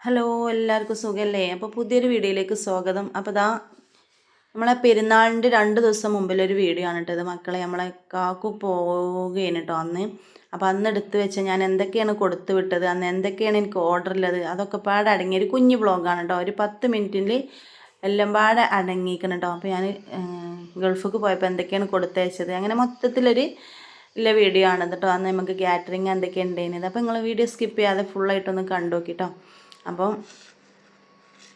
Hello എല്ലാവർക്കും സുഖമല്ലേ അപ്പോൾ പുതിയൊരു വീഡിയോയിലേക്ക് സ്വാഗതം. അപ്പോൾ ദാ നമ്മളെ പെരുന്നാളിന്റെ രണ്ട് ദിവസം മുമ്പിലൊരു വീഡിയോ ആണ് കേട്ടത് മക്കളെ നമ്മളെ കാക്കു പോവുകയാണ് കേട്ടോ അന്ന്. അപ്പോൾ അന്ന് എടുത്ത് വെച്ച ഞാൻ എന്തൊക്കെയാണ് കൊടുത്തു വിട്ടത് അന്ന് എന്തൊക്കെയാണ് എനിക്ക് ഓർഡർ ഉള്ളത് അതൊക്കെ പാടെ അടങ്ങിയ ഒരു കുഞ്ഞു ബ്ലോഗാണ് കേട്ടോ. ഒരു പത്ത് മിനിറ്റിൽ എല്ലാം പാടെ അടങ്ങിയിരിക്കണം കേട്ടോ. അപ്പോൾ ഞാൻ ഗൾഫിക്ക് പോയപ്പോൾ എന്തൊക്കെയാണ് കൊടുത്തയച്ചത് അങ്ങനെ മൊത്തത്തിലൊരു ഇല്ല വീഡിയോ ആണ് കേട്ടോ. അന്ന് നമുക്ക് കാറ്ററിങ് എന്തൊക്കെയാണ് ഉണ്ടായിരുന്നത് അപ്പോൾ നിങ്ങൾ വീഡിയോ സ്കിപ്പ് ചെയ്യാതെ ഫുള്ളായിട്ടൊന്ന് കണ്ടു നോക്കിട്ടോ അപ്പം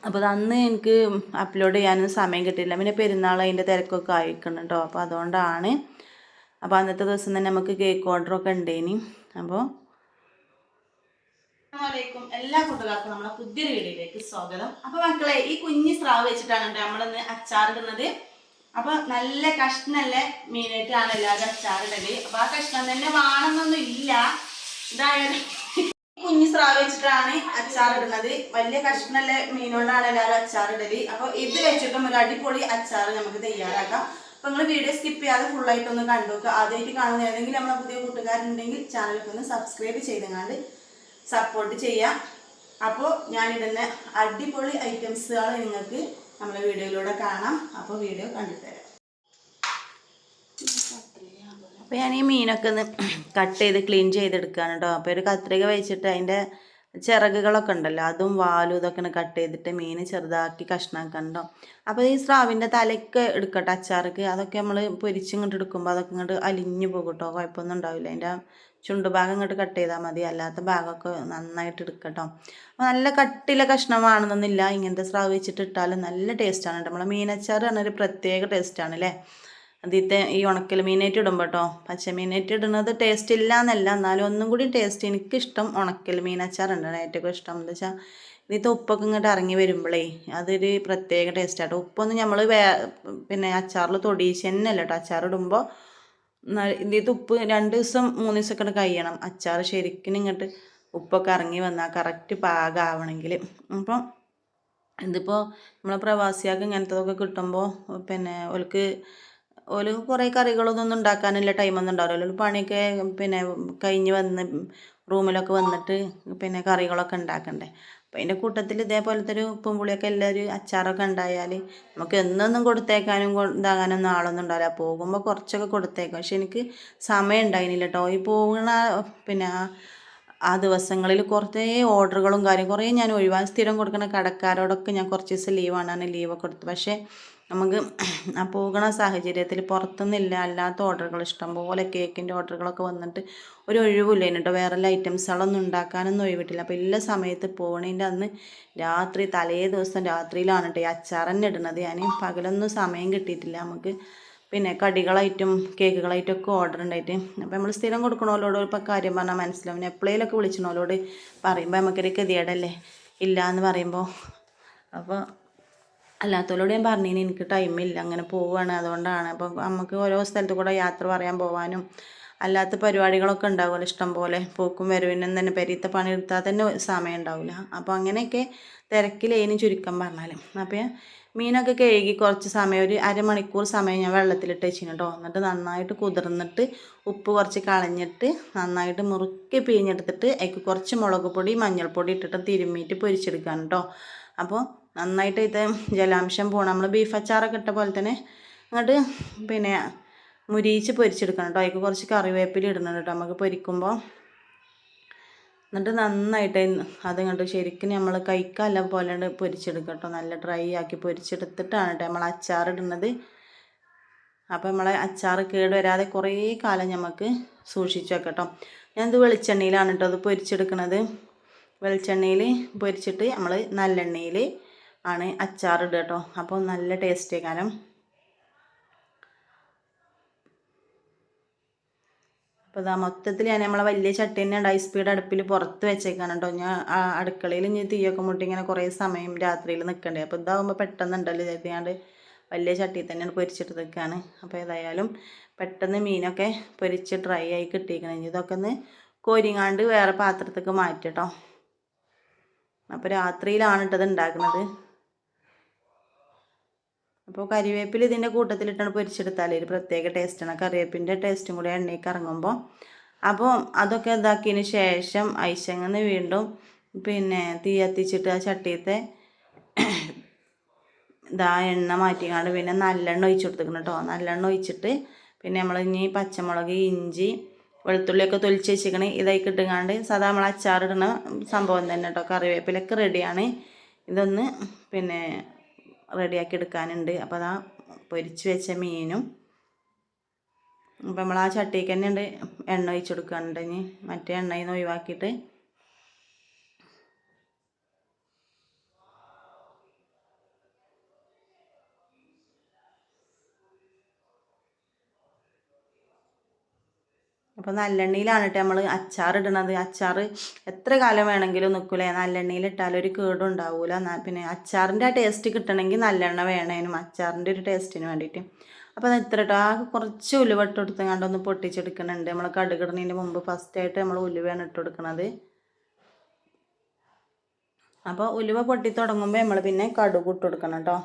അപ്പോൾ അന്ന് എനിക്ക് അപ്ലോഡ് ചെയ്യാനൊന്നും സമയം കിട്ടിയില്ല. പിന്നെ പെരുന്നാൾ അതിന്റെ തിരക്കൊക്കെ ആയിക്കണം കേട്ടോ അപ്പോൾ അതുകൊണ്ടാണ് അപ്പോൾ അന്നത്തെ ദിവസം തന്നെ നമുക്ക് കേക്ക് ഓർഡറൊക്കെ ഉണ്ടേനി അപ്പോൾ ും എല്ലാ കൂട്ടുകാർക്കും നമ്മുടെ പുതിയൊരു വീഡിയോയിലേക്ക് സ്വാഗതം. അപ്പോൾ മക്കളെ ഈ കുഞ്ഞി സ്രാവ് വെച്ചിട്ടാണ് കേട്ടോ നമ്മളിന്ന് അച്ചാറിടുന്നത് അപ്പോൾ നല്ല കഷ്ണല്ല മീനായിട്ടാണ് എല്ലാവരും അച്ചാറിടൽ അപ്പോൾ ആ കഷ്ണം തന്നെ വേണമെന്നൊന്നും ഇല്ല. ഇതായാലും സ്രാവ് വെച്ചിട്ടാണ് അച്ചാറിടുന്നത്. വലിയ കഷ്ണല്ല മീനോണ്ടാണ് എല്ലാവരും അച്ചാറിടൽ. അപ്പൊ ഇത് വെച്ചിട്ടും ഒരു അടിപൊളി അച്ചാർ നമുക്ക് തയ്യാറാക്കാം. അപ്പൊ നിങ്ങൾ വീഡിയോ സ്കിപ്പ് ചെയ്യാതെ ഫുള്ളായിട്ടൊന്ന് കണ്ടു നോക്കുക ആദ്യമായിട്ട് കാണുന്ന ഏതെങ്കിലും നമ്മളെ പുതിയ കൂട്ടുകാരുണ്ടെങ്കിൽ ചാനലൊക്കെ ഒന്ന് സബ്സ്ക്രൈബ് ചെയ്തങ്ങാണ്ട് സപ്പോർട്ട് ചെയ്യാം. അപ്പോൾ ഞാനിടുന്ന അടിപൊളി ഐറ്റംസുകൾ നിങ്ങൾക്ക് നമ്മളെ വീഡിയോയിലൂടെ കാണാം. അപ്പോൾ വീഡിയോ കണ്ടിട്ട് അപ്പോൾ ഞാൻ ഈ മീനൊക്കെ ഒന്ന് കട്ട് ചെയ്ത് ക്ലീൻ ചെയ്തെടുക്കുകയാണ് കേട്ടോ അപ്പോൾ ഒരു കത്രിക വെച്ചിട്ട് അതിന്റെ ചിറകുകളൊക്കെ ഉണ്ടല്ലോ അതും വാലും ഇതൊക്കെ കട്ട് ചെയ്തിട്ട് മീൻ ചെറുതാക്കി കഷ്ണാക്കണ്ടോ അപ്പോൾ ഈ സ്രാവിന്റെ തലയ്ക്ക് എടുക്കട്ടെ അച്ചാർക്ക് അതൊക്കെ നമ്മൾ പൊരിച്ചിങ്ങോട്ട് എടുക്കുമ്പോൾ അതൊക്കെ ഇങ്ങോട്ട് അലിഞ്ഞു പോകും കേട്ടോ കുഴപ്പമൊന്നും ഉണ്ടാവില്ല. അതിന്റെ ചുണ്ടുഭാഗം ഇങ്ങോട്ട് കട്ട് ചെയ്താൽ മതി. അല്ലാത്ത ഭാഗമൊക്കെ നന്നായിട്ട് എടുക്കട്ടോ. അപ്പോൾ നല്ല കട്ടിലെ കഷ്ണമാണെന്നൊന്നുമില്ല. ഇങ്ങനത്തെ സ്രാവ് വെച്ചിട്ട് ഇട്ടാലും നല്ല ടേസ്റ്റാണ് കേട്ടോ നമ്മളെ മീനച്ചാർ പറഞ്ഞൊരു പ്രത്യേക ടേസ്റ്റാണ് അല്ലേ അതിത്തെ ഈ ഉണക്കൽ മീനായിട്ട് ഇടും കേട്ടോ പച്ചമീനായിട്ട് ഇടുന്നത് ടേസ്റ്റ് ഇല്ല എന്നല്ല എന്നാലും ഒന്നും കൂടി ടേസ്റ്റ് എനിക്കിഷ്ടം ഉണക്കൽ മീനച്ചാറുണ്ട് ഏറ്റവും ഇഷ്ടം. എന്താ വെച്ചാൽ ഇതിത്തെ ഉപ്പൊക്കെ ഇങ്ങോട്ട് ഇറങ്ങി വരുമ്പോഴേ അതൊരു പ്രത്യേക ടേസ്റ്റാട്ടോ ഉപ്പൊന്നും നമ്മൾ വേ പിന്നെ അച്ചാറിൽ തൊടിയിച്ച് തന്നെ അല്ല കേട്ടോ അച്ചാറിടുമ്പോൾ ഇതിത്തെ ഉപ്പ് രണ്ട് ദിവസം മൂന്ന് ദിവസമൊക്കെ കഴിയണം. അച്ചാർ ശരിക്കും ഇങ്ങോട്ട് ഉപ്പൊക്കെ ഇറങ്ങി വന്നാൽ കറക്റ്റ് പാകമാവണമെങ്കിൽ അപ്പം ഇതിപ്പോൾ നമ്മളെ പ്രവാസിയാൾക്ക് ഇങ്ങനത്തതൊക്കെ കിട്ടുമ്പോൾ പിന്നെ ഓൾക്ക് ഓൽ കുറേ കറികളൊന്നും ഉണ്ടാക്കാനുള്ള ടൈമൊന്നും ഉണ്ടാവില്ല പണിയൊക്കെ പിന്നെ കഴിഞ്ഞ് വന്ന് റൂമിലൊക്കെ വന്നിട്ട് പിന്നെ കറികളൊക്കെ ഉണ്ടാക്കണ്ടേ. അപ്പം അതിന്റെ കൂട്ടത്തിൽ ഇതേപോലത്തെ ഒരു ഉപ്പും പുളിയൊക്കെ എല്ലാവരും അച്ചാറൊക്കെ ഉണ്ടായാൽ നമുക്ക് എന്നൊന്നും കൊടുത്തേക്കാനും ഇതാകാനൊന്നും ആളൊന്നും ഉണ്ടാവില്ല. പോകുമ്പോൾ കുറച്ചൊക്കെ കൊടുത്തേക്കാം. പക്ഷെ എനിക്ക് സമയം ഉണ്ടായിരുന്നില്ല കേട്ടോ ഈ പോകുന്ന പിന്നെ ആ ദിവസങ്ങളിൽ കുറേ ഓർഡറുകളും കാര്യം കുറേ ഞാൻ ഒഴിവാൻ സ്ഥിരം കൊടുക്കുന്ന കടക്കാരോടൊക്കെ ഞാൻ കുറച്ച് ദിവസം ലീവാണ് ലീവൊക്കെ കൊടുത്തു പക്ഷേ നമുക്ക് ആ പോകണ സാഹചര്യത്തിൽ പുറത്തുനിന്നില്ല അല്ലാത്ത ഓർഡറുകൾ ഇഷ്ടം പോലെ കേക്കിന്റെ ഓർഡറുകളൊക്കെ വന്നിട്ട് ഒരു ഒഴിവില്ല കേട്ടോ വേറെ ഐറ്റംസുകളൊന്നും ഉണ്ടാക്കാനൊന്നും ഒഴിവിട്ടില്ല. അപ്പോൾ എല്ലാ സമയത്ത് പോകണതിന്റെ അന്ന് രാത്രി തലേ ദിവസം രാത്രിയിലാണ് കേട്ടോ ഈ അച്ചാറന്നെ ഇടുന്നത്. ഞാൻ പകലൊന്നും സമയം കിട്ടിയിട്ടില്ല. നമുക്ക് പിന്നെ കടികളായിട്ടും കേക്കുകളായിട്ടും ഒക്കെ ഓർഡർ ഉണ്ടായിട്ട്. അപ്പോൾ നമ്മൾ സ്ഥിരം കൊടുക്കണോലോട് ഇപ്പോൾ കാര്യം പറഞ്ഞാൽ മനസ്സിലാവും. എപ്പോഴേലൊക്കെ വിളിച്ചണോലോട് പറയുമ്പോൾ നമുക്കൊരു ഗതികേടല്ലേ? ഇല്ല എന്ന് പറയുമ്പോൾ അപ്പോൾ അല്ലാത്തവരോട് ഞാൻ പറഞ്ഞതിന് എനിക്ക് ടൈമില്ല അങ്ങനെ പോവുകയാണ് അതുകൊണ്ടാണ്. അപ്പോൾ നമുക്ക് ഓരോ സ്ഥലത്ത് കൂടെ യാത്ര പറയാൻ പോകാനും അല്ലാത്ത പരിപാടികളൊക്കെ ഉണ്ടാവുമല്ലോ ഇഷ്ടം പോലെ പോക്കും വരവിനും തന്നെ പെരീത്ത പണി എടുത്താൽ തന്നെ സമയം ഉണ്ടാവില്ല. അപ്പോൾ അങ്ങനെയൊക്കെ തിരക്കിലേനും ചുരുക്കം പറഞ്ഞാൽ അപ്പോൾ മീനൊക്കെ കഴുകി കുറച്ച് സമയം ഒരു അരമണിക്കൂർ സമയം ഞാൻ വെള്ളത്തിലിട്ട് വെച്ചിരുന്നു കേട്ടോ എന്നിട്ട് നന്നായിട്ട് കുതിർന്നിട്ട് ഉപ്പ് കുറച്ച് കളഞ്ഞിട്ട് നന്നായിട്ട് മുറുക്കി പിഴിഞ്ഞെടുത്തിട്ട് അതിക്ക് കുറച്ച് മുളക് പൊടി മഞ്ഞൾപ്പൊടി ഇട്ടിട്ട് തിരുമ്മിയിട്ട് പൊരിച്ചെടുക്കാൻ കേട്ടോ അപ്പോൾ നന്നായിട്ട് ഇത് ജലാംശം പോകണം നമ്മൾ ബീഫ് അച്ചാറൊക്കെ ഇട്ട പോലെ തന്നെ അങ്ങോട്ട് പിന്നെ മുരിയിച്ച് പൊരിച്ചെടുക്കണം കേട്ടോ അതിൽ കുറച്ച് കറിവേപ്പില ഇടണം കേട്ടോ നമുക്ക് പൊരിക്കുമ്പോൾ എന്നിട്ട് നന്നായിട്ട് അത് ഇങ്ങോട്ട് ശരിക്കും നമ്മൾ കൈക്കല്ല പോലെ പൊരിച്ചെടുക്കുക കേട്ടോ നല്ല ഡ്രൈ ആക്കി പൊരിച്ചെടുത്തിട്ടാണ് കേട്ടോ നമ്മൾ അച്ചാർ ഇടുന്നത്. അപ്പോൾ നമ്മളെ അച്ചാർ കേട് വരാതെ കുറേ കാലം നമുക്ക് സൂക്ഷിച്ചു വെക്കട്ടോ ഞാനിത് വെളിച്ചെണ്ണയിലാണ് കേട്ടോ അത് പൊരിച്ചെടുക്കുന്നത് വെളിച്ചെണ്ണയിൽ പൊരിച്ചിട്ട് നമ്മൾ നല്ലെണ്ണയിൽ ആണ് അച്ചാർ ഇടുക കേട്ടോ. അപ്പോൾ നല്ല ടേസ്റ്റ് കാരണം അപ്പോൾ ഇതാ മൊത്തത്തിൽ ഞാൻ നമ്മളെ വലിയ ചട്ടി തന്നെ ഹൈ സ്പീഡ് അടുപ്പിൽ പുറത്ത് വെച്ചേക്കാണ് കേട്ടോ. ഞാൻ അടുക്കളയിൽ ഇനി തീയൊക്കെ മുട്ടി ഇങ്ങനെ കുറേ സമയം രാത്രിയിൽ നിൽക്കണ്ടേ അപ്പോൾ ഇതാകുമ്പോൾ പെട്ടെന്നുണ്ടല്ലോ ഞാൻ വലിയ ചട്ടിയിൽ തന്നെയാണ് പൊരിച്ചിട്ട് നിൽക്കുകയാണ് അപ്പോൾ ഏതായാലും പെട്ടെന്ന് മീനൊക്കെ പൊരിച്ച് ഡ്രൈ ആയി കിട്ടിയിരിക്കണം ഇതൊക്കെ ഒന്ന് കോരിങ്ങാണ്ട് വേറെ പാത്രത്തേക്ക് മാറ്റി കേട്ടോ അപ്പോൾ രാത്രിയിലാണ് ഇട്ടത് ഉണ്ടാക്കുന്നത് അപ്പോൾ കരിവേപ്പില ഇതിന്റെ കൂട്ടത്തിലിട്ടാണ് പൊരിച്ചെടുത്താൽ ഒരു പ്രത്യേക ടേസ്റ്റാണ് കറിവേപ്പിന്റെ ടേസ്റ്റും കൂടി എണ്ണയ്ക്ക് ഇറങ്ങുമ്പോൾ അപ്പോൾ അതൊക്കെ ഇതാക്കിയതിന് ശേഷം ഐശങ്ങന്ന് വീണ്ടും പിന്നെ തീ കത്തിച്ചിട്ട് ആ ചട്ടിയത്തെ ഇതാ എണ്ണ മാറ്റിക്കാണ്ട് പിന്നെ നല്ലെണ്ണ ഒഴിച്ച് കൊടുത്തിക്കണം കേട്ടോ നല്ലെണ്ണ ഒഴിച്ചിട്ട് പിന്നെ നമ്മൾ ഇനി പച്ചമുളക് ഇഞ്ചി വെളുത്തുള്ളിയൊക്കെ തൊലിച്ച് വെച്ചിക്കണ്. ഇതായി കിട്ടുങ്ങാണ്ട് സാധാ നമ്മൾ അച്ചാറിടുന്ന സംഭവം തന്നെ കേട്ടോ കറിവേപ്പിലൊക്കെ റെഡിയാണ് ഇതൊന്ന് പിന്നെ റെഡിയാക്കി എടുക്കാനുണ്ട് അപ്പോൾ അതാ പൊരിച്ച് വെച്ച മീനും. അപ്പം നമ്മൾ ആ ചട്ടിക്ക് തന്നെ ഉണ്ട് എണ്ണ ഒഴിച്ച് കൊടുക്കാനുണ്ട് മറ്റേ എണ്ണയിൽ നിന്ന് ഒഴിവാക്കിയിട്ട് അപ്പോൾ നല്ലെണ്ണയിലാണ് കേട്ടോ നമ്മൾ അച്ചാർ ഇടണത് അച്ചാർ എത്ര കാലം വേണമെങ്കിലും നിൽക്കില്ലേ നല്ലെണ്ണയിൽ ഇട്ടാൽ ഒരു കേടും ഉണ്ടാവില്ല പിന്നെ അച്ചാറിന്റെ ആ ടേസ്റ്റ് കിട്ടണമെങ്കിൽ നല്ലെണ്ണ വേണേനും അച്ചാറിന്റെ ഒരു ടേസ്റ്റിന് വേണ്ടിയിട്ട്. അപ്പോൾ അത് ഇത്ര കേട്ടോ ആ കുറച്ച് ഉലുവ ഇട്ട് കൊടുത്ത് കണ്ടൊന്ന് പൊട്ടിച്ചെടുക്കുന്നുണ്ട് നമ്മൾ കടുകിടുന്നതിന് മുമ്പ് ഫസ്റ്റായിട്ട് നമ്മൾ ഉലുവയാണ് ഇട്ട് കൊടുക്കുന്നത് അപ്പോൾ ഉലുവ പൊട്ടി തുടങ്ങുമ്പോൾ നമ്മൾ പിന്നെ കടുക് ഇട്ട് കൊടുക്കണം കേട്ടോ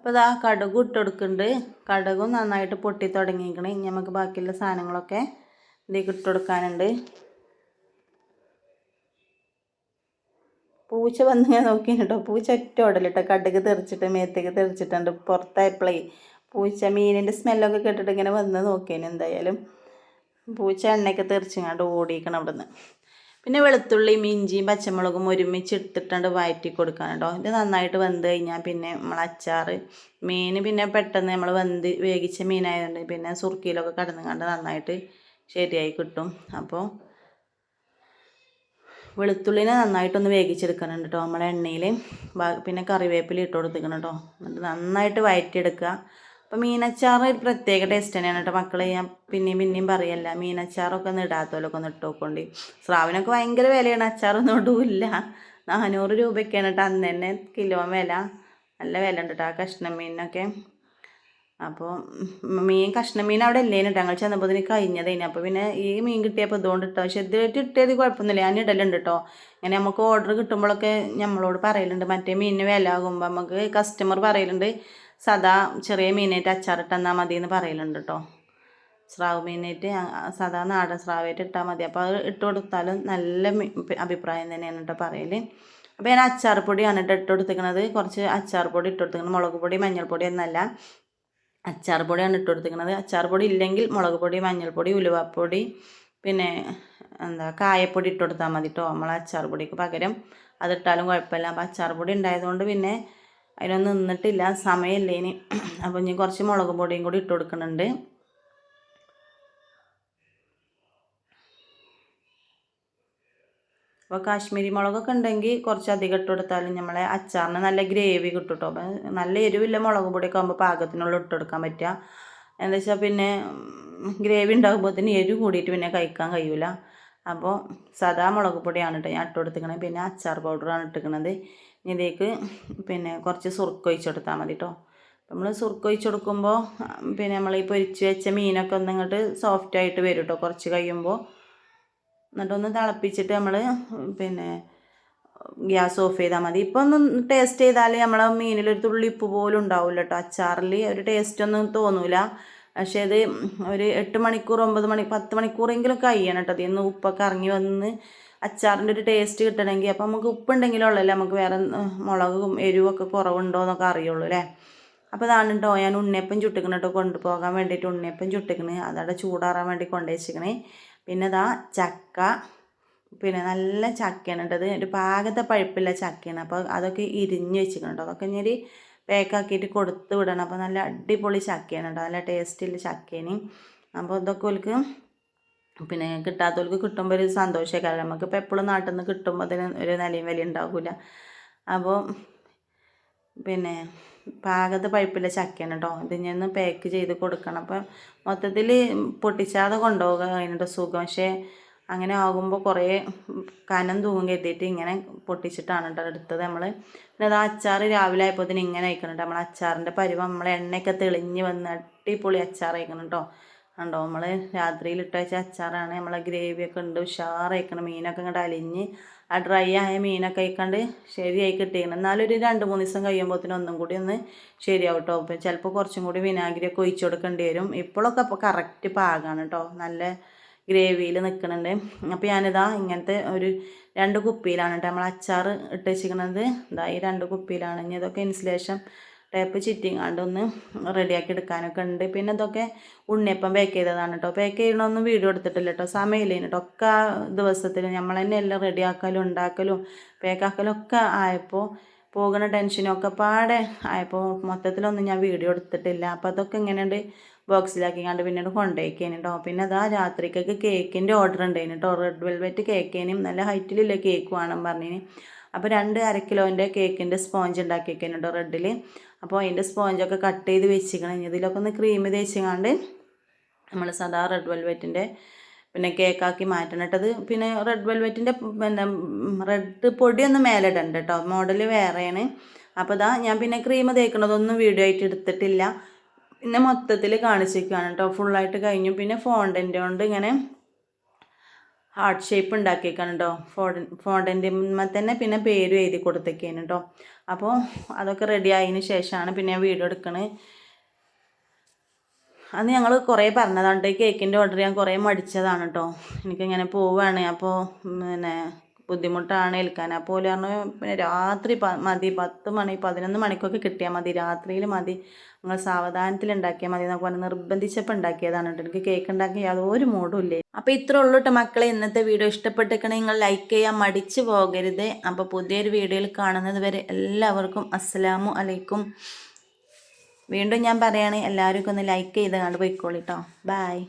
അപ്പോൾ ഇതാ കടുക് ഇട്ട് കൊടുക്കുന്നുണ്ട് കടുകും നന്നായിട്ട് പൊട്ടി തുടങ്ങിയിരിക്കണേ. ഇനി നമുക്ക് ബാക്കിയുള്ള സാധനങ്ങളൊക്കെ ഇതിലേക്ക് ഇട്ട് കൊടുക്കാനുണ്ട് പൂച്ച വന്ന് ഞാൻ നോക്കി കേട്ടോ പൂച്ച ഒറ്റ ഓടലിട്ടോ കടുക് തെറിച്ചിട്ട് മേത്തേക്ക് തെറിച്ചിട്ടുണ്ട്. പുറത്തായപ്പോഴേ പൂച്ച മീനിന്റെ സ്മെല്ലൊക്കെ കേട്ടിട്ട് ഇങ്ങനെ വന്ന് നോക്കിയേനെ എന്തായാലും. പൂച്ച എണ്ണയൊക്കെ തെറിച്ചിങ്ങാണ്ട് ഓടിക്കണം അവിടെ നിന്ന് പിന്നെ വെളുത്തുള്ളിയും ഇഞ്ചിയും പച്ചമുളകും ഒരുമിച്ച് എടുത്തിട്ടുണ്ട് വഴറ്റി കൊടുക്കാൻ കേട്ടോ ഇത് നന്നായിട്ട് വെന്ത് കഴിഞ്ഞാൽ പിന്നെ നമ്മൾ അച്ചാർ മീൻ പിന്നെ പെട്ടെന്ന് നമ്മൾ വെന്ത് വേവിച്ച മീനായതുകൊണ്ട് പിന്നെ സുർക്കിയിലൊക്കെ കടന്നു കണ്ട് നന്നായിട്ട് ശരിയായി കിട്ടും. അപ്പോൾ വെളുത്തുള്ളിനെ നന്നായിട്ടൊന്ന് വേവിച്ചെടുക്കണം കേട്ടോ നമ്മളെ എണ്ണയിൽ പിന്നെ കറിവേപ്പില ഇട്ട് കൊടുത്തിക്കണം കേട്ടോ എന്നിട്ട് നന്നായിട്ട് വഴറ്റിയെടുക്കുക അപ്പോൾ മീനച്ചാർ ഒരു പ്രത്യേക ടേസ്റ്റ് തന്നെയാണ് കേട്ടോ. മക്കളെ ഞാൻ പിന്നെയും പിന്നെയും പറയല്ല മീനച്ചാറൊക്കെ ഒന്ന് ഇടാത്തവരൊക്കെ ഒന്ന് ഇട്ട് നോക്കോണ്ടി സ്രാവിനൊക്കെ ഭയങ്കര വിലയാണ് അച്ചാറൊന്നും ഇടൂല്ല. നാനൂറ് രൂപയ്ക്കാണ് കേട്ടോ. അന്ന് തന്നെ കിലോ വില. നല്ല വില ഉണ്ട് കേട്ടോ ആ കഷ്ണം മീനിനൊക്കെ. അപ്പോൾ മീൻ കഷ്ണം മീൻ അവിടെ ഇല്ലേന്ന് കേട്ടോ. ഞങ്ങൾ ചെന്നപ്പോൾ ഇതിന് കഴിഞ്ഞതേനെ. അപ്പോൾ പിന്നെ ഈ മീൻ കിട്ടിയപ്പോൾ ഇതുകൊണ്ട് ഇട്ടോ. പക്ഷെ ഇതായിട്ട് കിട്ടിയത് കുഴപ്പമൊന്നുമില്ല. ഞാൻ ഇടലുണ്ട് കേട്ടോ. ഇങ്ങനെ നമുക്ക് ഓർഡർ കിട്ടുമ്പോഴൊക്കെ നമ്മളോട് പറയലുണ്ട്. മറ്റേ മീനിന് വില ആകുമ്പോൾ നമുക്ക് കസ്റ്റമർ പറയലുണ്ട്. സദാ ചെറിയ മീനായിട്ട് അച്ചാറിട്ട് തന്നാൽ മതി എന്ന് പറയലുണ്ട് കേട്ടോ സ്രാവ് മീനായിട്ട് സദാ നാടൻ സ്രാവായിട്ട് ഇട്ടാൽ മതി. അപ്പോൾ അത് ഇട്ട് കൊടുത്താലും നല്ല അഭിപ്രായം തന്നെയാണ് കേട്ടോ പറയൽ അപ്പോൾ ഞാൻ അച്ചാർ പൊടിയാണ് കേട്ടോ ഇട്ട് കൊടുത്തിരിക്കുന്നത് കുറച്ച് അച്ചാർ പൊടി ഇട്ട് കൊടുത്തിരിക്കുന്നത് മുളക് പൊടി മഞ്ഞൾപ്പൊടി എന്നല്ല. അച്ചാർ പൊടിയാണ് ഇട്ട് കൊടുത്തിരിക്കുന്നത് അച്ചാർ പൊടി ഇല്ലെങ്കിൽ മുളക് പൊടി മഞ്ഞൾപ്പൊടി ഉലുവപ്പൊടി പിന്നെ എന്താ കായപ്പൊടി ഇട്ട് കൊടുത്താൽ മതി കേട്ടോ നമ്മൾ അച്ചാർ പൊടിക്ക് പകരം. അതിട്ടാലും കുഴപ്പമില്ല. അപ്പോൾ അച്ചാർ പൊടി ഉണ്ടായതുകൊണ്ട് പിന്നെ അതിനൊന്നും നിന്നിട്ടില്ല സമയമില്ല ഇനി. അപ്പോൾ ഇനി കുറച്ച് മുളക് പൊടിയും കൂടി ഇട്ട് കൊടുക്കുന്നുണ്ട്. അപ്പോൾ കാശ്മീരി മുളകൊക്കെ ഉണ്ടെങ്കിൽ കുറച്ച് അധികം ഇട്ട് കൊടുത്താലും നമ്മളെ അച്ചാറിന് നല്ല ഗ്രേവി കിട്ടും കേട്ടോ അപ്പം നല്ല എരിവില്ല മുളക് പൊടിയൊക്കെ ആകുമ്പോൾ പാകത്തിനുള്ള ഇട്ട് കൊടുക്കാൻ പറ്റുക. എന്താ വെച്ചാൽ പിന്നെ ഗ്രേവി ഉണ്ടാകുമ്പോൾ തന്നെ എരിവ് കൂടിയിട്ട് പിന്നെ കഴിക്കാൻ കഴിയില്ല അപ്പോൾ സദാ മുളക് പൊടിയാണ് കേട്ടോ ഞാൻ ഇട്ട് കൊടുത്തിരിക്കണത്. പിന്നെ അച്ചാർ പൗഡറാണ് ഇതിലേക്ക് പിന്നെ കുറച്ച് സുറുക്ക് ഒഴിച്ചെടുത്താൽ മതി കേട്ടോ നമ്മൾ സുറുക്ക് ഒഴിച്ച് കൊടുക്കുമ്പോൾ പിന്നെ നമ്മൾ ഈ പൊരിച്ച് വെച്ച മീനൊക്കെ ഒന്ന് ഇങ്ങോട്ട് സോഫ്റ്റായിട്ട് വരും കേട്ടോ കുറച്ച് കഴിയുമ്പോൾ എന്നിട്ടൊന്ന് തിളപ്പിച്ചിട്ട് നമ്മൾ പിന്നെ ഗ്യാസ് ഓഫ് ചെയ്താൽ മതി. ഇപ്പോൾ ഒന്ന് ടേസ്റ്റ് ചെയ്താൽ നമ്മളെ തുള്ളി ഉപ്പ് പോലും ഉണ്ടാവില്ല കേട്ടോ അച്ചാറിൽ ഒരു ടേസ്റ്റ് ഒന്നും തോന്നില്ല പക്ഷേ ഇത് ഒരു എട്ട് മണിക്കൂർ ഒമ്പത് മണി പത്ത് മണിക്കൂറെങ്കിലും കഴിയണം കേട്ടോ. അതിൽ നിന്ന് ഉപ്പൊക്കെ ഇറങ്ങി വന്ന് അച്ചാറിന്റെ ഒരു ടേസ്റ്റ് കിട്ടണമെങ്കിൽ അപ്പം നമുക്ക് ഉപ്പുണ്ടെങ്കിലുള്ളല്ലേ നമുക്ക് വേറെ മുളകും എരിവൊക്കെ കുറവുണ്ടോ എന്നൊക്കെ അറിയുള്ളൂ അല്ലേ? അപ്പോൾ അതാണ് കേട്ടോ ഞാൻ ഉണ്ണിയപ്പം ചുട്ടിക്കണ കേട്ടോ കൊണ്ടുപോകാൻ വേണ്ടിയിട്ട് ഉണ്ണിയപ്പം ചുട്ടിക്കണ്. അതവിടെ ചൂടാറാൻ വേണ്ടി കൊണ്ടു കൊണ്ടുവച്ചിക്കണേ പിന്നെ ഇതാ ചക്ക പിന്നെ നല്ല ചക്കയാണ് കേട്ടത് ഒരു പാകത്തെ പഴുപ്പില്ല ചക്കയാണ്. അപ്പോൾ അതൊക്കെ ഇരിഞ്ഞ് വെച്ചിരിക്കണം കേട്ടോ അതൊക്കെ ഞാൻ പാക്കാക്കിയിട്ട് കൊടുത്ത് വിടണം. അപ്പോൾ നല്ല അടിപൊളി ചക്കയാണ് കേട്ടോ നല്ല ടേസ്റ്റുള്ള ചക്കേന് അപ്പോൾ ഇതൊക്കെ ഓൽക്ക് പിന്നെ കിട്ടാത്തവർക്ക് കിട്ടുമ്പോൾ ഒരു സന്തോഷമൊക്കെ നമുക്കിപ്പോൾ എപ്പോഴും നാട്ടിൽ നിന്ന് കിട്ടുമ്പോൾ അതിന് ഒരു നിലയും വില ഉണ്ടാവില്ല അപ്പോൾ പിന്നെ പാകത്ത് പഴുപ്പില്ല ചക്കയാണ് കേട്ടോ ഇത് ഞാൻ പാക്ക് ചെയ്ത് കൊടുക്കണം. അപ്പം മൊത്തത്തിൽ പൊട്ടിച്ചാതെ കൊണ്ടുപോകുക അതിനുള്ള സുഖം. പക്ഷേ അങ്ങനെ ആകുമ്പോൾ കുറേ കനം തൂങ്ങും കരുതിയിട്ട് ഇങ്ങനെ പൊട്ടിച്ചിട്ടാണ് കേട്ടോ എടുത്തത്. നമ്മൾ പിന്നെ അത് അച്ചാർ രാവിലെ ആയപ്പോൾ ഇങ്ങനെ അയക്കണം കേട്ടോ നമ്മൾ അച്ചാറിന്റെ പരുവം നമ്മൾ എണ്ണയൊക്കെ തെളിഞ്ഞ് വന്ന് അടിപൊളി അച്ചാർ അയക്കണം കേട്ടോ ഉണ്ടോ നമ്മൾ രാത്രിയിൽ ഇട്ട് വെച്ച അച്ചാറാണ്. നമ്മളെ ഗ്രേവിയൊക്കെ ഉണ്ട്. ഉഷാറായിക്കണം. മീനൊക്കെ ഇങ്ങോട്ട് അലിഞ്ഞ്. ആ ഡ്രൈ ആയ മീനൊക്കെ ആയിക്കണ്ട് ശരിയായി കിട്ടിയിരുന്നു എന്നാലും ഒരു രണ്ട് മൂന്ന് ദിവസം കഴിയുമ്പോഴത്തേനും ഒന്നും കൂടി ഒന്ന് ശരിയാവും കേട്ടോ അപ്പം ചിലപ്പോൾ കുറച്ചും കൂടി വിനാഗിരിയൊക്കെ ഒഴിച്ചു കൊടുക്കേണ്ടി വരും. ഇപ്പോഴൊക്കെ ഇപ്പോൾ കറക്റ്റ് പാകമാണ് കേട്ടോ നല്ല ഗ്രേവിയിൽ നിൽക്കുന്നുണ്ട് അപ്പോൾ ഞാനിതാ ഇങ്ങനത്തെ ഒരു രണ്ട് കുപ്പിയിലാണ് കേട്ടോ നമ്മൾ അച്ചാർ ഇട്ട് വെച്ചിരിക്കുന്നത് ഇതാ ഈ രണ്ട് കുപ്പിയിലാണ്. ഇനി ഇതൊക്കെ ഇൻസുലേഷൻ ടേപ്പ് ചിറ്റിങ്ങാണ്ട് ഒന്ന് റെഡിയാക്കി എടുക്കാനൊക്കെ ഉണ്ട്. പിന്നെ ഇതൊക്കെ ഉണ്ണിയപ്പം പാക്ക് ചെയ്തതാണ് കേട്ടോ പാക്ക് ചെയ്യണമൊന്നും വീഡിയോ എടുത്തിട്ടില്ല കേട്ടോ സമയമില്ല കേട്ടോ ഒക്കെ ദിവസത്തിൽ നമ്മൾ തന്നെ എല്ലാം റെഡിയാക്കലും ഉണ്ടാക്കലും പാക്കാക്കലും ഒക്കെ ആയപ്പോൾ പോകുന്ന ടെൻഷനൊക്കെ പാടെ ആയപ്പോൾ മൊത്തത്തിലൊന്നും ഞാൻ വീഡിയോ എടുത്തിട്ടില്ല. അപ്പോൾ അതൊക്കെ ഇങ്ങനെയുണ്ട് ബോക്സിലാക്കി കണ്ട് പിന്നീട് കൊണ്ടുപോയിക്കേന് കേട്ടോ പിന്നെ അതാ രാത്രിക്കൊക്കെ കേക്കിന്റെ ഓർഡർ ഉണ്ടായിന് കേട്ടോ റെഡ് വെൽവെറ്റ് കേക്കേനും നല്ല ഹൈറ്റിലുള്ള കേക്ക് വേണം പറഞ്ഞിന്. അപ്പോൾ രണ്ട് അര കിലോന്റെ കേക്കിന്റെ സ്പോഞ്ച് ഉണ്ടാക്കിയേക്കാണ് കേട്ടോ റെഡിൽ അപ്പോൾ അതിന്റെ സ്പോഞ്ചൊക്കെ കട്ട് ചെയ്ത് വെച്ചിക്കണം ഇനി ഇതിലൊക്കെ ഒന്ന് ക്രീം തേച്ചിങ്ങാണ്ട് നമ്മൾ സാധാ റെഡ് വെൽവെറ്റിന്റെ പിന്നെ കേക്കാക്കി മാറ്റണം കേട്ടത് പിന്നെ റെഡ് വെൽവെറ്റിന്റെ പിന്നെ റെഡ് പൊടിയൊന്നും മേലെ ഇടണ്ട കേട്ടോ. മോഡൽ വേറെയാണ്. അപ്പോൾ ഇതാ ഞാൻ പിന്നെ ക്രീം തേക്കണതൊന്നും വീഡിയോ ആയിട്ട് എടുത്തിട്ടില്ല. പിന്നെ മൊത്തത്തിൽ കാണിച്ചിരിക്കുകയാണ് കേട്ടോ. ഫുള്ളായിട്ട് കഴിഞ്ഞു. പിന്നെ ഫോണ്ടന്റെ കൊണ്ട് ഇങ്ങനെ ഹാർട്ട് ഷേപ്പ് ഉണ്ടാക്കിയേക്കാണ് കേട്ടോ ഫോൺ ഫോണ്ടന്റെ തന്നെ പിന്നെ പേരും എഴുതി കൊടുത്തേക്കാണ് കേട്ടോ അപ്പോൾ അതൊക്കെ റെഡി ആയതിന് ശേഷമാണ് പിന്നെ ഞാൻ വീഡിയോ എടുക്കണത് അന്ന് ഞങ്ങൾ കുറേ പറഞ്ഞതാണ് ഈ കേക്കിന്റെ ഓർഡർ ഞാൻ കുറേ മടിച്ചതാണ് കേട്ടോ എനിക്കിങ്ങനെ പോവുകയാണ് അപ്പോൾ പിന്നെ ബുദ്ധിമുട്ടാണ് ഏൽക്കാൻ. അപ്പോൾ പറഞ്ഞു പിന്നെ രാത്രി മതി പത്ത് മണി പതിനൊന്ന് മണിക്കൊക്കെ കിട്ടിയാൽ മതി. രാത്രിയിൽ മതി. നിങ്ങൾ സാവധാനത്തിൽ ഉണ്ടാക്കിയാൽ മതി എന്നൊക്കെ പറഞ്ഞ് നിർബന്ധിച്ചപ്പോൾ ഉണ്ടാക്കിയതാണ് കേട്ടോ. എനിക്ക് കേക്ക് ഉണ്ടാക്കി യാതൊരു മൂടും ഇല്ലേ. അപ്പോൾ ഇത്ര ഉള്ളൂ കേട്ടോ മക്കളെ ഇന്നത്തെ വീഡിയോ ഇഷ്ടപ്പെട്ടിരിക്കണേ നിങ്ങൾ ലൈക്ക് ചെയ്യാൻ മടിച്ചു പോകരുത്. അപ്പോൾ പുതിയൊരു വീഡിയോയിൽ കാണുന്നത് വരെ എല്ലാവർക്കും അസ്സലാമു അലൈക്കും. വീണ്ടും ഞാൻ പറയുകയാണെങ്കിൽ എല്ലാവർക്കും ഒന്ന് ലൈക്ക് ചെയ്ത് കണ്ട് പോയിക്കോളിട്ടോ ബായ്